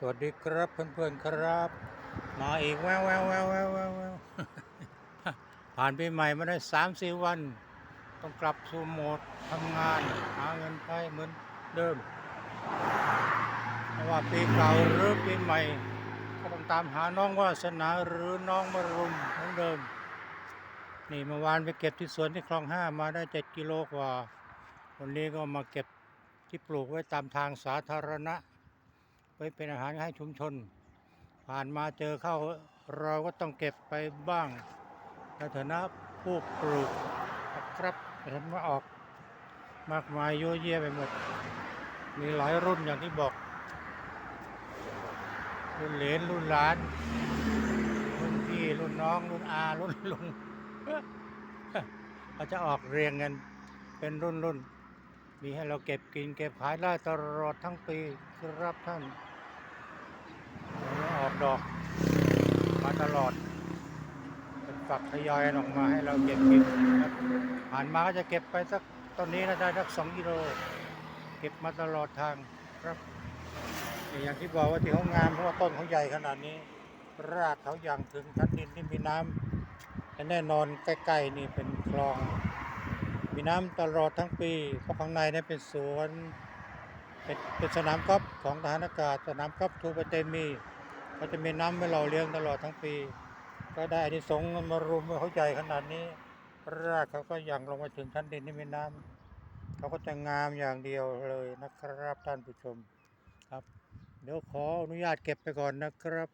สวัสดีครับเพื่อนๆครับ มาอีกแววแววแววแววแววผ่านปีใหม่มาได้สามสี่วัน ต้องกลับสู่โหมดทำงาน หาเงินใช้เหมือนเดิมไม่ว่าปีเก่าหรือปีใหม่ ก็ต้องตามหาน้องวาสนาหรือน้องมรุมเหมือนเดิม นี่เมื่อวานไปเก็บที่สวนที่คลองห้ามาได้เจ็ดกิโลกว่า วันนี้ก็มาเก็บที่ปลูกไว้ตามทางสาธารณะ ไว้เป็นอาหารให้ชุมชน ผ่านมาเจอเข้าเราก็ต้องเก็บไปบ้างในฐานะผู้ปลูกครับเห็นว่าออกมากมายเยอะแยะไปหมด มีหลายรุ่นอย่างที่บอก รุ่นเหลนรุ่นหลาน รุ่นพี่รุ่นน้องรุ่นอารุ่นลุงเขาจะออกเรียงกันเป็นรุ่นรุ่นมีให้เราเก็บกินเก็บขายได้ตลอดทั้งปีครับท่าน ดอกมาตลอดเป็นฝักทยอยออกมาให้เราเก็บกินนะครับผ่านมาก็จะเก็บไปสักตอนนี้นะได้สักสองกิโลเก็บมาตลอดทางครับอย่างที่บอกว่าที่เขางามเพราะว่าต้นเขาใหญ่ขนาดนี้ รากเขาอย่างถึงชั้นดินที่มีน้ำและแน่นอนใกล้ๆนี่เป็นคลอง มีน้ำตลอดทั้งปีเพราะข้างในนี่เป็นสวนเป็นเป็นสนามกอล์ฟของทหารอากาศสนามกอล์ฟทูปเตมี ก็จะมีน้ำให้เราเลี้ยงตลอดทั้งปี ก็ได้อานิสงส์มารุมเขาใหญ่ขนาดนี้ รากเขาก็ยังลงมาถึงชั้นดินที่มีน้ำเขาก็จะงามอย่างเดียวเลยนะครับท่านผู้ชมครับ เดี๋ยวขออนุญาตเก็บไปก่อนนะครับ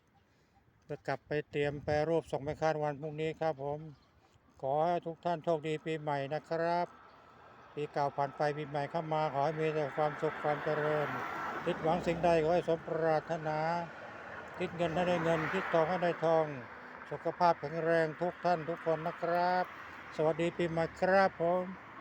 เพื่อกลับไปเตรียมแปรรูปส่งไปคาดวันพรุ่งนี้ครับผม ขอให้ทุกท่านโชคดีปีใหม่นะครับปีเก่าผ่านไปปีใหม่เข้ามาขอให้มีแต่ความสุขความเจริญคิดหวังสิ่งใดขอให้สมปรารถนา คิดเงินให้ได้เงิน คิดทองให้ได้ทอง สุขภาพแข็งแรงทุกท่านทุกคนนะครับ สวัสดีปีใหม่ครับผม